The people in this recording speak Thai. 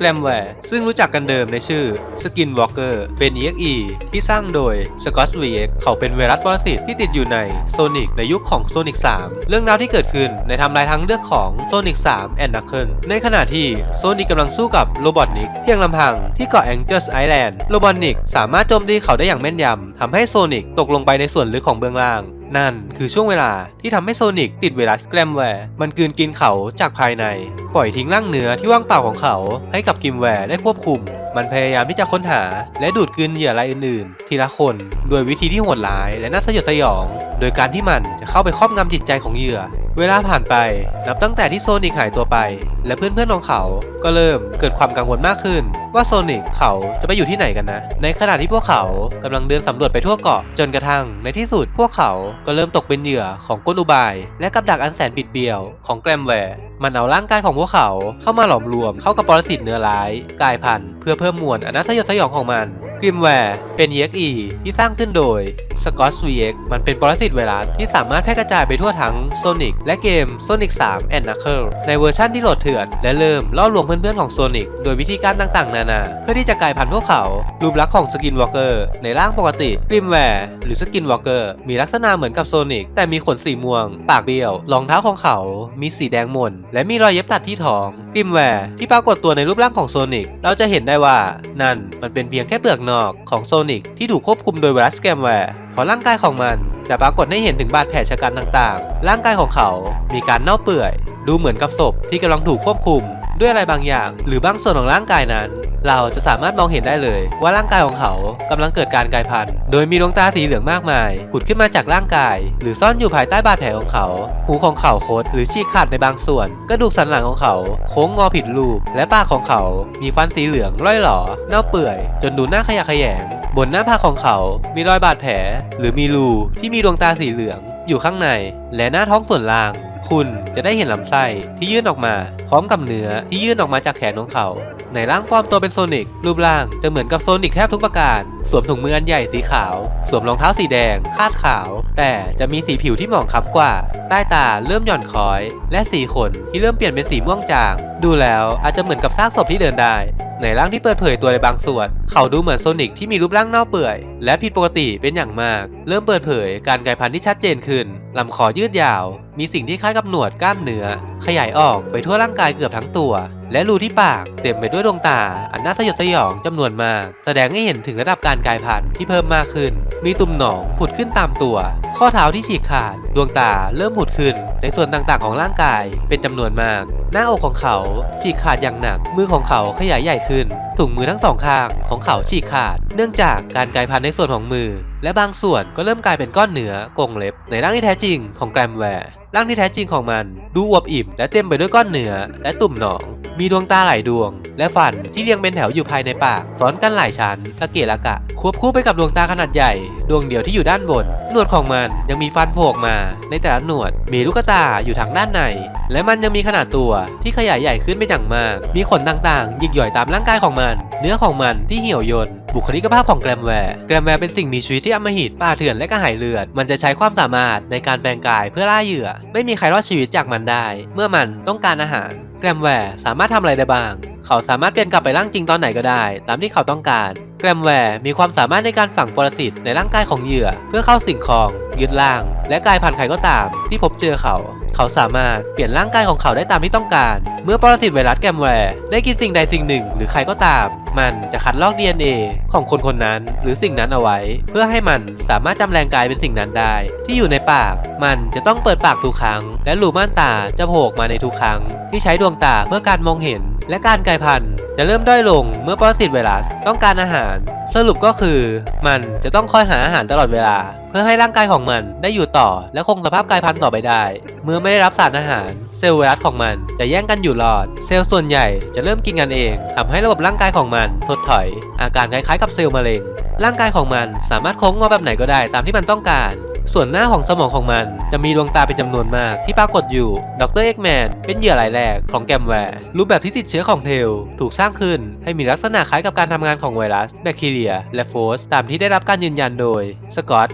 แกรมแวร์ซึ่งรู้จักกันเดิมในชื่อ Skin Walker เป็น EXE ที่สร้างโดย Scott VX เขาเป็นไวรัสปรสิตที่ติดอยู่ใน Sonic ในยุคของ Sonic 3 เรื่องราวที่เกิดขึ้นในทำลายทางเลือกของ Sonic 3 and Knuckles ในขณะที่ Sonic กำลังสู้กับโรบอทนิกเพียงลำพังที่เกาะ Angels Island โรบอทนิกสามารถโจมตีเขาได้อย่างแม่นยำทำให้โซนิกตกลงไปในส่วนลึกของเบื้องล่าง นั่นคือช่วงเวลาที่ทำให้โซนิกติดไวรัสแกรมแวร์มันกืนกินเขาจากภายใน ปล่อยทิ้งร่างเนื้อที่ว่างเปล่าของเขา ให้กับกิมแวร์ได้ควบคุม มันพยายามที่จะค้นหา และดูดกลืนเหยื่อรายอื่นๆ ทีละคนโดยวิธีที่โหดร้ายและน่าสยดสยอง โดยการที่มันจะเข้าไปครอบงำจิตใจของเหยื่อเวลาผ่านไปนับตั้งแต่ที่โซนิกหายตัวไป และเพื่อนๆของเขาก็เริ่มเกิดความกังวลมากขึ้น ว่าโซนิกเขาจะไปอยู่ที่ไหนกันนะ ในขณะที่พวกเขากำลังเดินสำรวจไปทั่วเกาะจนกระทั่งในที่สุดพวกเขาก็เริ่มตกเป็นเหยื่อของกลอุบาย และกับดักอันแสนปิดเบี้ยวของแกรมแวร์มันเอาร่างกายของพวกเขาเข้ามาหลอมรวมเข้ากับปรสิตเนื้อร้ายกายพันธุ์เพื่อเพิ่มมวลอนาสยดสยองของมัน กริมแวร์เป็น EXE ที่สร้างขึ้นโดย Scott VX มันเป็นปรสิตไวรัสที่สามารถแพร่กระจายไปทั่วทั้ง Sonic และเกม Sonic 3 and Knuckles ในเวอร์ชั่นที่โหลดเถื่อน และเริ่มล่อลวงเพื่อนๆของ Sonic โดยวิธีการต่างๆ นานา เพื่อที่จะกลายพันธุ์พวกเขา รูปลักษณ์ของ Skin Walker ในร่างปกติกริมแวร์หรือ Skin Walker มีลักษณะเหมือนกับ Sonic แต่มีขนสีม่วง ปากเบี้ยวรองเท้าของเขา มีสีแดงหม่นและมีรอยเย็บตัดที่ท้องกริมแวร์ที่ปรากฏตัวในรูปร่างของ Sonic เราจะเห็นได้ว่านั่นมันเป็นเพียงแค่เปลือกนอกของโซนิกที่ถูกควบคุมโดยไวรัสแกมแวร์เพอร่างกายของมันจะปรากฏให้เห็นถึงบาดแผลชะกันต่างๆ ร่างกายของเขามีการเน่าเปื่อย ดูเหมือนกับศพที่กำลังถูกควบคุม ด้วยอะไรบางอย่าง หรือบางส่วนของร่างกายนั้น เราจะสามารถมองเห็นได้เลย ว่าร่างกายของเขากำลังเกิดการกลายพันธุ์ โดยมีดวงตาสีเหลืองมากมาย ผุดขึ้นมาจากร่างกาย หรือซ่อนอยู่ภายใต้บาดแผลของเขา หูของเขาโคดหรือฉีกขาดในบางส่วน กระดูกสันหลังของเขา โค้งงอผิดรูป และปากของเขา มีฟันสีเหลืองร่อยหรอเน่าเปื่อย จนดูน่าขยะแขยง บนหน้าผากของเขา มีรอยบาดแผล หรือมีรูที่มีดวงตาสีเหลือง อยู่ข้างใน และหน้าท้องส่วนล่าง คุณจะได้เห็นลำไส้ที่ยื่นออกมา พร้อมกับเนื้อที่ยื่นออกมาจากแขนของเขา ในร่างปลอมตัวเป็นโซนิกรูปร่างจะเหมือนกับโซนิกแทบทุกประการ สวมถุงมืออันใหญ่สีขาว สวมรองเท้าสีแดง คาดขาว แต่จะมีสีผิวที่หมองคล้ำกว่า ใต้ตาเริ่มหย่อนคล้อย และสีขนที่เริ่มเปลี่ยนเป็นสีม่วงจาง ดูแล้วอาจจะเหมือนกับซากศพที่เดินได้ ในร่างที่เปิดเผยตัวในบางส่วน เขาดูเหมือนโซนิกที่มีรูปร่างเน่าเปื่อย และผิดปกติเป็นอย่างมาก เริ่มเปิดเผยการกลายพันธุ์ที่ชัดเจนขึ้นลำคอยืดยาว มีสิ่งที่คล้ายกับหนวดกล้ามเนื้อ ขยายออกไปทั่วร่างกายเกือบทั้งตัว และรูที่ปากเต็มไปด้วยดวงตา อันน่าสยดสยองจำนวนมาก แสดงให้เห็นถึงระดับการกลายพันธุ์ที่เพิ่มมากขึ้น มีตุ่มหนองผุดขึ้นตามตัว ข้อเท้าที่ฉีกขาด ดวงตาเริ่มผุดขึ้น ในส่วนต่างๆของร่างกายเป็นจำนวนมาก หน้าอกของเขาฉีกขาดอย่างหนัก มือของเขาขยายใหญ่ขึ้น ถุงมือทั้งสองข้างของเขาฉีกขาด เนื่องจากการกลายพันธุ์ในส่วนของมือ และบางส่วนก็เริ่มกลายเป็นก้อนเนื้อกงเล็บ ในร่างที่แท้จริงของแกรมแวร์ร่างที่แท้จริงของมัน ดูอวบอิ่มและเต็มไปด้วยก้อนเนื้อและตุ่มหนอง มีดวงตาหลายดวง และฟันที่เรียงเป็นแถวอยู่ภายในปากซ้อนกันหลายชั้นละเกะละกะ ควบคู่ไปกับดวงตาขนาดใหญ่ ดวงเดียวที่อยู่ด้านบน หนวดของมันยังมีฟันโผล่ออกมา ในแต่ละหนวดมีลูกตาอยู่ทางด้านใน และมันยังมีขนาดตัวที่ขยายใหญ่ขึ้นไปอย่างมาก มีขนต่างๆยิกหย่อยตามร่างกายของมัน เนื้อของมันที่เหี่ยวยนบุคลิกภาพของแกรมแวร์แกรมแวร์เป็นสิ่งมีชีวิตที่อมหิตป่าเถื่อนและกระหายเลือด มันจะใช้ความสามารถในการแปลงกายเพื่อล่าเหยื่อ ไม่มีใครรอดชีวิตจากมันได้ เมื่อมันต้องการอาหาร แกรมแวร์สามารถทำอะไรได้บ้าง เขาสามารถเปลี่ยนกลับไปร่างจริงตอนไหนก็ได้ ตามที่เขาต้องการ แกรมแวร์มีความสามารถในการฝังปรสิตในร่างกายของเหยื่อ เพื่อเข้าสิ่งของ ยึดร่าง และกลายพันธุ์ใครก็ตาม ที่พบเจอเขา เขาสามารถเปลี่ยนร่างกายของเขาได้ตามที่ต้องการ เมื่อปรสิตไวรัสแกรมแวร์ได้กินสิ่งใดสิ่งหนึ่ง หรือใครก็ตาม มันจะคัดลอก DNA ของคนคนนั้น หรือสิ่งนั้นเอาไว้ เพื่อให้มันสามารถจำแรงกายเป็นสิ่งนั้นได้ ที่อยู่ในปาก มันจะต้องเปิดปากทุกครั้ง และรูม่านตาจะโผล่มาในทุกครั้ง ที่ใช้ดวงตาเพื่อการมองเห็น และการกลายพันธุ์จะเริ่มด้อยลงเมื่อปรสิตไวรัสต้องการอาหาร สรุปก็คือ มันจะต้องคอยหาอาหารตลอดเวลา เพื่อให้ร่างกายของมันได้อยู่ต่อ และคงสภาพกายพันธุ์ต่อไปได้ เมื่อไม่ได้รับสารอาหาร เซลล์ไวรัสของมันจะแย่งกันอยู่รอด เซลล์ส่วนใหญ่จะเริ่มกินกันเองทำให้ระบบร่างกายของมันถดถอย อาการคล้ายๆกับเซลล์มะเร็งร่างกายของมันสามารถโค้งงอแบบไหนก็ได้ตามที่มันต้องการ ส่วนหน้าของสมองของมันจะมีดวงตาเป็นจำนวนมากที่ปรากฏอยู่ ดรเอ็กแมนเป็นเหยื่อรายแรกของแกมแวร์รูปแบบที่ติดเชื้อของเทล ถูกสร้างขึ้นให้มีลักษณะคล้ายกับการทำงานของไวรัส แบคทีเรีย และโฟสตามที่ได้รับการยืนยันโดยสกอต